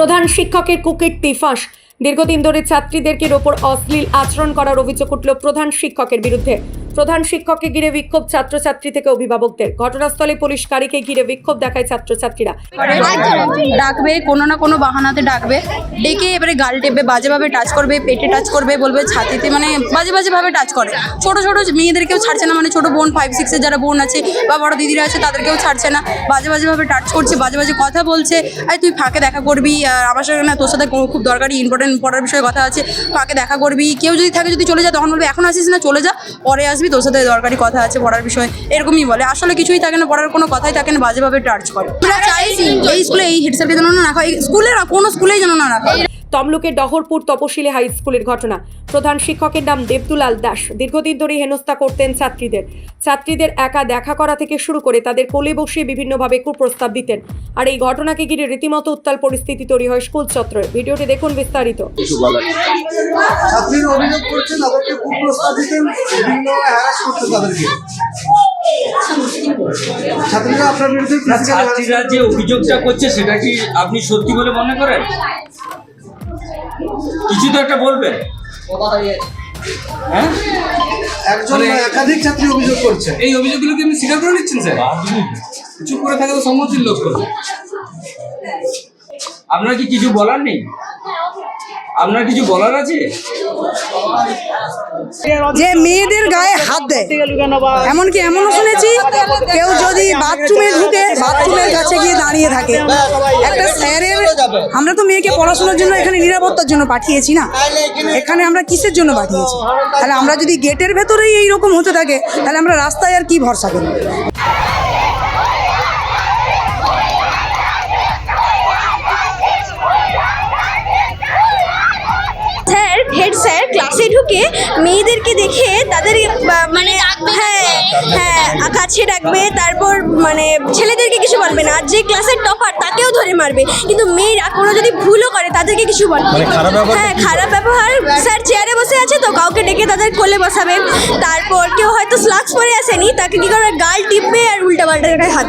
প্রধান শিক্ষকের কুকীর্তি ফাঁস। দীর্ঘদিন ধরে ছাত্রীদেরকে ওপর অশ্লীল আচরণ করার অভিযোগ উঠল প্রধান শিক্ষকের বিরুদ্ধে। প্রধান শিক্ষককে ঘিরে বিক্ষোভ ছাত্রছাত্রী থেকে অভিভাবকদের। ঘটনাস্থলে পুলিশ গাড়িকে ঘিরে বিক্ষোভ দেখায় ছাত্রছাত্রীরা। ডাকবে, কোনো না কোনো বাহানাতে ডাকবে। ডেকে এবারে গাল টেপবে বাজেভাবে টাচ করবে, পেটে টাচ করবে, বলবে ছাতিতে মানে বাজে বাজেভাবে টাচ করে। ছোট ছোট মেয়েদেরকেও ছাড়ছে না মানে ছোট বোন ফাইভ সিক্সের যারা বোন আছে বা বড় দিদিরা আছে, তাদেরকেও ছাড়ছে না। বাজে বাজেভাবে টাচ করছে, বাজে বাজে কথা বলছে। আর তুই ফাঁকে দেখা করবি আর আমার সাথে না, তোর সাথে খুব দরকারি ইম্পর্টেন্ট পড়ার বিষয়ে কথা আছে, ফাঁকে দেখা করবি। কেউ যদি থাকে, যদি চলে যা তখন বলবে, এখন আসিস না, চলে যা, পরে আসবি। তোর সাথে দরকারি কথা আছে, পড়ার বিষয়ে, এরকমই বলে। আসলে কিছুই থাকে না, পড়ার কোনো কথাই থাকে না, বাজেভাবে টার্চ করে। এই স্কুলে এই হেড যেন না রাখা স্কুলে কোনো স্কুলেই যেন না রাখা। তমলুকের ডহরপুর তপশিলি হাই স্কুলের ঘটনা। প্রধান শিক্ষকের নাম দেবদুলাল দাস। দীর্ঘদিন ধরে হেনস্থা করতেন ছাত্রীদের। ছাত্রীদের একা দেখা করা থেকে শুরু করে তাদের কোলে বসিয়ে বিভিন্নভাবে কুপ্রস্তাব দিতেন। আর এই ঘটনাকে ঘিরে রীতিমতো উত্তাল পরিস্থিতি তৈরি হয় স্কুল চত্বরে। ভিডিওটি দেখুন বিস্তারিত। ছাত্রীরা যে অভিযোগটা করছে সেটা কি আপনি সত্যি বলে মনে করেন? কিছু তো একটা বলবেন। হ্যাঁ? একজন একাধিক ছাত্রী অভিযোগ করছে। এই অভিযোগগুলো কি আপনি স্বীকার করে নিচ্ছেন স্যার? চুপ করে থাকা তো সম্মতির লোক আপনার কি কিছু বলার নেই? আপনার কিছু বলার আছে? যে মেয়েদের গায়ে হাত দেয়। এমনকি এমনও শুনেছি, কেউ যদি বাথরুমে ঢুকে বাথরুমের কাছে গিয়ে দাঁড়িয়ে থাকে। একটা স্যারের আমরা তো মেয়েকে পড়াশোনার জন্য এখানে নিরাপত্তার জন্য পাঠিয়েছি না। এখানে আমরা কিসের জন্য পাঠিয়েছি? তাহলে আমরা যদি গেটের ভেতরেই এইরকম হতে থাকে, তাহলে আমরা রাস্তায় আর কি ভরসা করব? স্যার ক্লাসে ঢুকে মেয়েদেরকে দেখে তাদের বা- মানে হ্যাঁ হ্যাঁ কাছে ডাকবে তারপর মানে ছেলেদেরকে কিছু বলবে না। আর যে ক্লাসের টপার তাকেও ধরে মারবে। কিন্তু মেয়েরা কোনো যদি ভুলও করে তাদেরকে কিছু বলবে না। হ্যাঁ খারাপ ব্যবহার। স্যার চেয়ারে বসে আছে তো কাউকে ডেকে তাদের কোলে বসাবে। তারপর কেউ হয়তো স্লাক্স পরে আসেনি তাকে কি করবে? গাল টিপবে আর উল্টা পাল্টা হাত